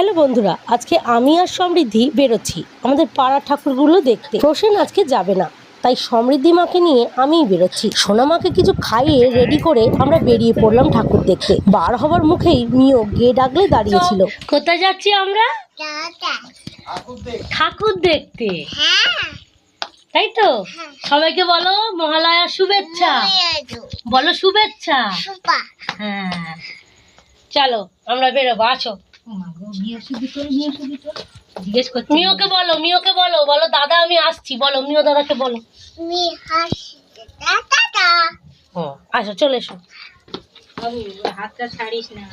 Hello বন্ধুরা আজকে আমি আর সমৃদ্ধি বেরোচ্ছি। আমাদের পাড়া ঠাকুরগুলো দেখতে। প্রসেন আজকে যাবে না তাই সমৃদ্ধি মাকে নিয়ে আমিই বেরোচ্ছি। সোনা মাকে কিছু খাইয়ে রেডি করে আমরা বেরিয়ে পড়লাম ঠাকুর দেখতে। বার হবার মুখেই মিও গে ডাকলে দাঁড়িয়েছিল। কোথায় যাচ্ছি আমরা? ঠাকুর দেখতে। তাই তো? সবাইকে বলো মহালয়া শুভেচ্ছা। বলো শুভেচ্ছা। হ্যাঁ। চলো আমরা বেরোবো করছি মিওকে বলো মিওকে বলো বলো দাদা আমি আসছি বলো মিও দাদাকে বলো। আসো চলে এসো। হাতটা ছাড়িস না।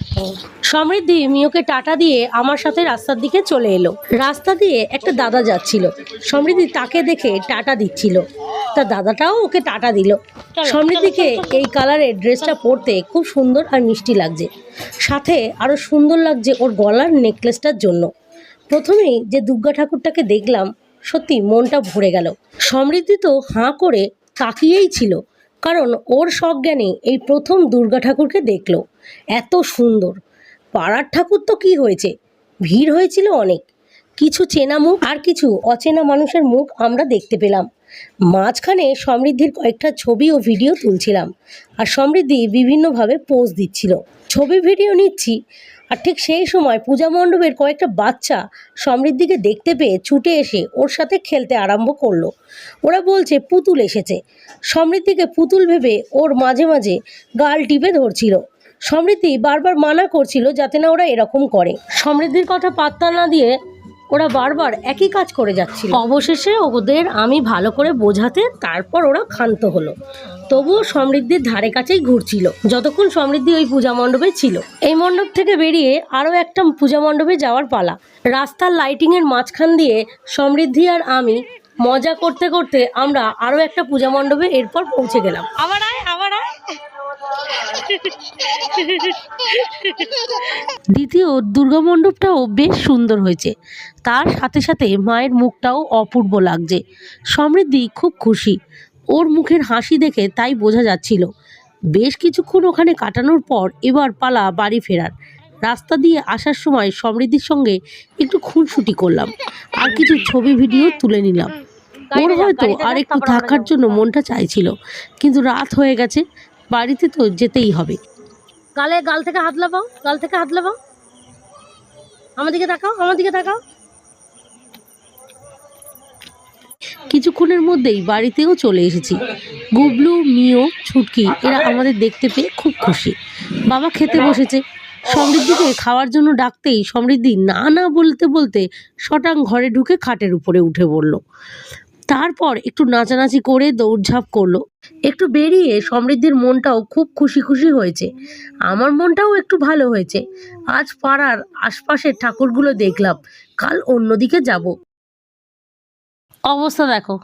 সমৃদ্ধি মিওকে টাটা দিয়ে আমার সাথে রাস্তার দিকে চলে এলো। রাস্তা দিয়ে একটা দাদা যাচ্ছিল। সমৃদ্ধি তাকে দেখে টাটা দিচ্ছিল। তা দাদাটাও ওকে টাটা দিল। সমৃদ্ধিকে এই কালারের ড্রেসটা পরতে খুব সুন্দর আর মিষ্টি লাগছে। সাথে আরও সুন্দর লাগছে ওর গলার নেকলেসটার জন্য। প্রথমেই যে দুর্গা ঠাকুরটাকে দেখলাম সত্যি মনটা ভরে গেল। সমৃদ্ধি তো হাঁ করে তাকিয়েই ছিল কারণ ওর সজ্ঞানে এই প্রথম দুর্গা ঠাকুরকে দেখল। এত সুন্দর। পাড়ার ঠাকুর তো কি হয়েছে? ভিড় হয়েছিল অনেক। কিছু চেনা মুখ আর কিছু অচেনা মানুষের মুখ আমরা দেখতে পেলাম। মাঝখানে সমৃদ্ধির কয়েকটা ছবি ও ভিডিও তুলছিলাম। আর সমৃদ্ধি বিভিন্নভাবে পোজ দিচ্ছিল। ছবি ভিডিও নিচ্ছি। আর ঠিক সেই সময় পূজা মণ্ডপের কয়েকটা বাচ্চা সমৃদ্ধিকে দেখতে পেয়ে ছুটে এসে ওর সাথে খেলতে আরম্ভ করল। ওরা বলছে, পুতুল এসেছে। সমৃদ্ধিকে পুতুল ভেবে ওর মাঝে মাঝে গাল টিপে ধরছিল। সমৃদ্ধি বারবার মানা করছিল যাতে না ওরা এরকম করে। সমৃদ্ধির কথা পাত্তা না দিয়ে ওরা বারবার একই কাজ করে যাচ্ছিল। অবশেষে ওদের আমি ভালো করে বোঝাতে তারপর ওরা ক্ষান্ত হলো। তবুও সমৃদ্ধির ধারে কাছেই ঘুরছিল। যতক্ষণ সমৃদ্ধি ওই পূজা মণ্ডপে ছিল। এই মণ্ডপ থেকে বেরিয়ে আরও একটা পূজা মণ্ডপে যাওয়ার পালা। রাস্তার লাইটিংয়ের মাঝখান দিয়ে সমৃদ্ধি আর আমি মজা করতে করতে আমরা আরও একটা পূজা মণ্ডপে এরপর পৌঁছে গেলাম। আবার আয় আবার আয়। দ্বিতীয় দুর্গা মণ্ডপটাও বেশ সুন্দর হয়েছে। তার সাথে সাথে মায়ের মুখটাও অপূর্ব লাগছে। সমৃদ্ধি খুব খুশি। ওর মুখের হাসি দেখে তাই বোঝা যাচ্ছিল। বেশ কিছুক্ষণ ওখানে কাটানোর পর এবার পালা বাড়ি ফেরার। রাস্তা দিয়ে আসার সময় সমৃদ্ধির সঙ্গে একটু খুনসুটি করলাম। আর কিছু ছবি ভিডিও তুলে নিলাম। ওর হয়তো আর একটু থাকার জন্য মনটা চাইছিল। কিন্তু রাত হয়ে গেছে। বাড়িতে তো যেতেই হবে। গালে গাল থেকে হাত লাগাও গাল থেকে হাত লাগাও। আমার দিকে তাকাও আমার দিকে তাকাও। কিছুক্ষণের মধ্যেই বাড়িতেও চলে এসেছি। গুবলু মিও ছুটকি এরা আমাদের দেখতে পেয়ে খুব খুশি। বাবা খেতে বসেছে। সমৃদ্ধিকে খাওয়ার জন্য ডাকতেই সমৃদ্ধি না না বলতে বলতে শটাং ঘরে ঢুকে খাটের উপরে উঠে পড়ল। তারপর একটু নাচানাচি করে দৌড়ঝাঁপ করল। একটু বেরিয়ে সমৃদ্ধির মনটাও খুব খুশি খুশি হয়েছে। আমার মনটাও একটু ভালো হয়েছে। আজ পাড়ার আশপাশের ঠাকুরগুলো দেখলাম। কাল অন্যদিকে যাব। অবস্থা দেখো।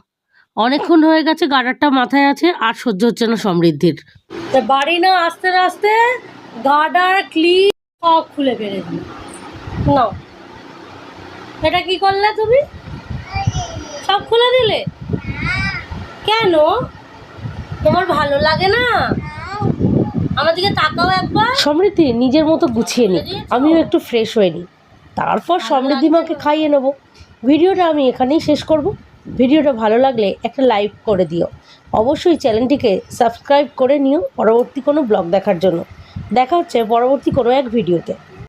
অনেকক্ষণ হয়ে গেছে, গাডারটা মাথায় আছে, আর সহ্য হচ্ছে না সমৃদ্ধির। বাড়ি না আস্তে আস্তে গাডার সব খুলে ফেলে দিল। নাও। এটা কি করলে তুমি? সব খুলে দিলে? কেন? তোমার ভালো লাগে না? আমার দিকে তাকাও একবার। সমৃদ্ধি নিজের মতো গুছিয়ে নি। আমিও একটু ফ্রেশ হয়ে নিই। তারপর সমৃদ্ধি মাকে খাইয়ে নেব। ভিডিওটা আমি এখানেই শেষ করব। ভিডিওটা ভালো লাগলে একটা লাইক করে দিও। অবশ্যই চ্যানেলটিকে সাবস্ক্রাইব করে নিও পরবর্তী কোনো ব্লগ দেখার জন্য। দেখা হচ্ছে পরবর্তী কোনো এক ভিডিওতে